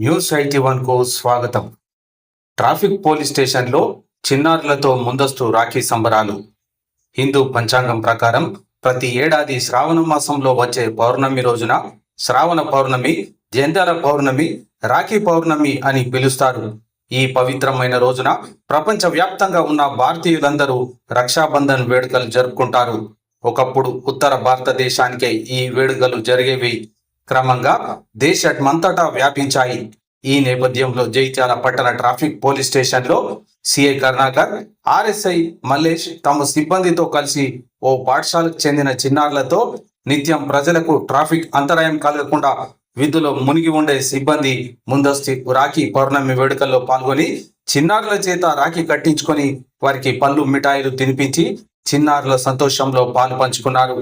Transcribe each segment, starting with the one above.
News eighty వన్కు స్వాగతం. Traffic police స్టేషన్లో చిన్నారులతో ముందస్తు రాఖీ సంబరాలు. హిందూ పంచాంగం ప్రకారం ప్రతి ఏడాది శ్రావణ మాసంలో వచ్చే పౌర్ణమి రోజున శ్రావణ పౌర్ణమి జంధ్యాల పౌర్ణమి రాఖీ పౌర్ణమి అని పిలుస్తారు. ఈ పవిత్రమైన రోజున ప్రపంచ వ్యాప్తంగా ఉన్న భారతీయులందరూ రక్షాబంధన్ వేడుకలు జరుపుకుంటారు. ఒకప్పుడు ఉత్తర భారతదేశానికే ఈ వేడుకలు జరిగేవి క్రమంగా దేశమంతటా వ్యాపించాయి. ఈ నేపథ్యంలో జైత్యాల పట్టణ ట్రాఫిక్ పోలీస్ స్టేషన్లో సిఐ కరుణాకర్ ఆర్ఎస్ఐ మల్లేష్ తమ సిబ్బందితో కలిసి ఓ పాఠశాలకు చెందిన చిన్నారులతో నిత్యం ప్రజలకు ట్రాఫిక్ అంతరాయం కలగకుండా విధులో మునిగి ఉండే సిబ్బంది ముందస్తు రాఖీ పౌర్ణమి వేడుకల్లో పాల్గొని చిన్నారుల చేత రాఖీ కట్టించుకొని వారికి పళ్ళు మిఠాయిలు తినిపించి చిన్నారుల సంతోషంలో పాలు పంచుకున్నారు.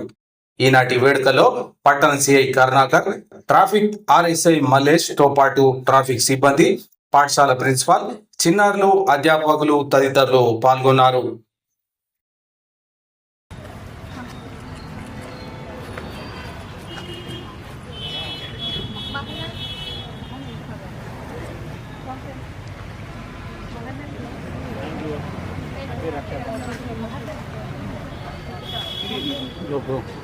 ఈనాటి వేడుకలో పట్టణ సిఐ కరుణాకర్ ట్రాఫిక్ ఆర్ఎస్ఐ మల్లేష్తో పాటు ట్రాఫిక్ సిబ్బంది పాఠశాల ప్రిన్సిపాల్ చిన్నారులు అధ్యాపకులు తదితరులు పాల్గొన్నారు. పూజ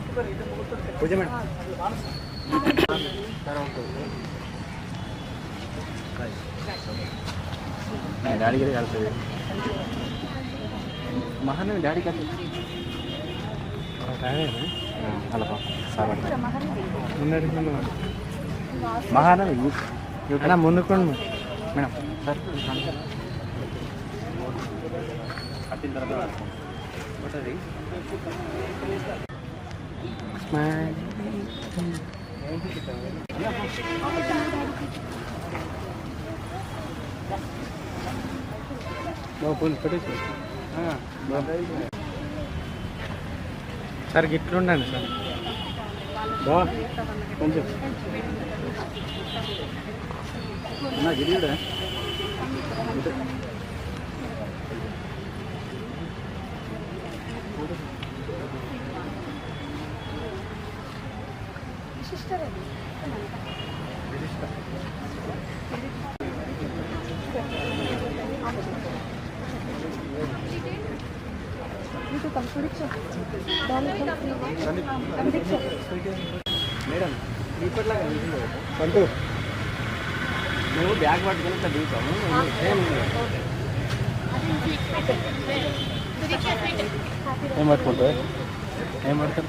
డాడీకి కలుస్తుంది మహానవి డాడీ కలిసి అలా సార్ మహానవి అన్న ముందుకోండి మేడం సార్ కట్టిన తర్వాత సార్ గిట్లుండండి సార్. బా కొంచెం. అన్నా గిరియుడే మేడం ఇప్పట్లాగా పంటు నువ్వు బ్యాగ్ పట్టుకుని ఇట్లా దిగుతాము ఏం పట్టుకుంటావు ఏం పడతాం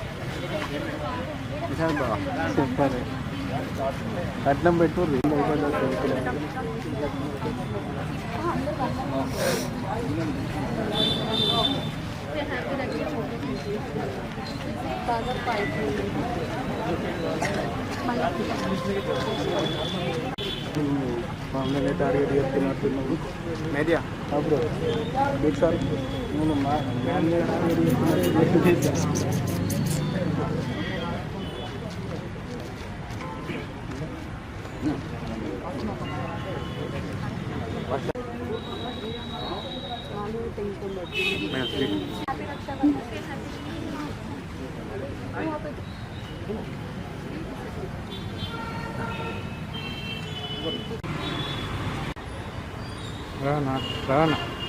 చెప్పారు కట్నం పెట్టు రెండు మమ్మల్ని టార్గెట్ చెప్తున్నట్టున్నావు మేదియా అప్పుడు బిగ్ సార్ నేను మా ఫ్యామిలీ టార్గెట్ చెప్తున్నా Rana, Rana.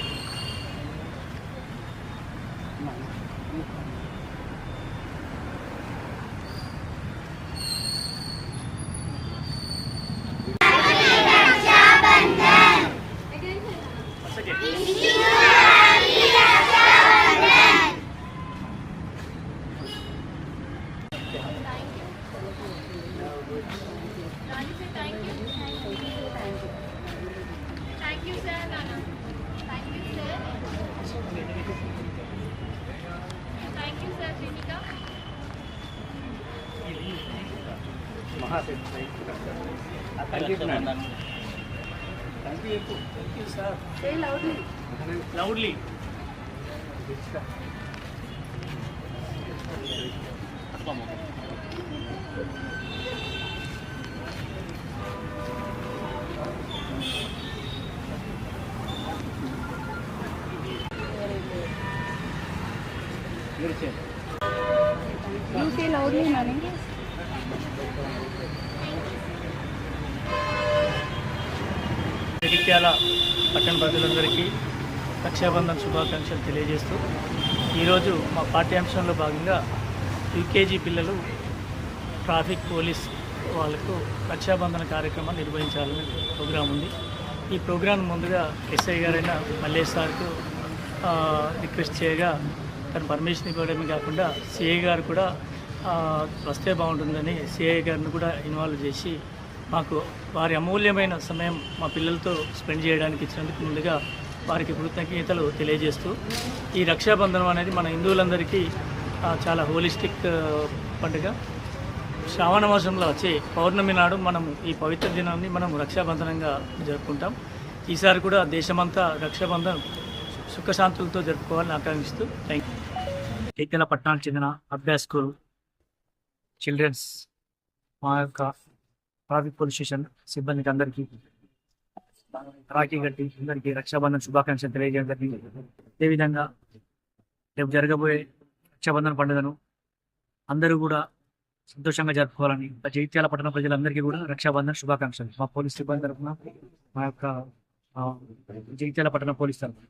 Loudly You say loudly, Nani. Jagtial పట్టణ ప్రజలందరికీ రక్షాబంధన్ శుభాకాంక్షలు తెలియజేస్తూ ఈరోజు మా పాఠ్యాంశంలో భాగంగా యూకేజీ పిల్లలు ట్రాఫిక్ పోలీస్ వాళ్ళకు రక్షాబంధన కార్యక్రమం నిర్వహించాలని ప్రోగ్రాం ఉంది. ఈ ప్రోగ్రాం ముందుగా ఎస్ఐ గారైన మల్లేష్ సార్కు రిక్వెస్ట్ చేయగా తను పర్మిషన్ ఇవ్వడమే కాకుండా సిఐ గారు కూడా వస్తే బాగుంటుందని సిఐ గారిని కూడా ఇన్వాల్వ్ చేసి మాకు వారి అమూల్యమైన సమయం మా పిల్లలతో స్పెండ్ చేయడానికి ఇచ్చినందుకు ముందుగా వారికి కృతజ్ఞతలు తెలియజేస్తూ ఈ రక్షాబంధనం అనేది మన హిందువులందరికీ చాలా హోలిస్టిక్ పండుగ. శ్రావణ మాసంలో వచ్చే పౌర్ణమి నాడు మనం ఈ పవిత్ర దినాన్ని మనం రక్షాబంధనంగా జరుపుకుంటాం. ఈసారి కూడా దేశమంతా రక్షాబంధన్ సుఖశాంతులతో జరుపుకోవాలని ఆకాంక్షిస్తూ థ్యాంక్ యూ చైతన్య పట్టణానికి చెందిన అభ్యాస్ స్కూల్ చిల్డ్రన్స్ మా యొక్క ట్రాఫిక్ పోలీస్ స్టేషన్ సిబ్బందికి అందరికీ రాఖీ కట్టి అందరికీ రక్షాబంధన్ శుభాకాంక్షలు తెలియజేయడం జరిగింది. అదేవిధంగా రేపు జరగబోయే రక్షాబంధన్ పండుగను అందరూ కూడా సంతోషంగా జరుపుకోవాలని మా పట్టణ ప్రజలందరికీ కూడా రక్షాబంధన్ శుభాకాంక్షలు. మా పోలీస్ సిబ్బంది తరఫున మా యొక్క జైత్యాల పట్టణ పోలీస్ తరఫున.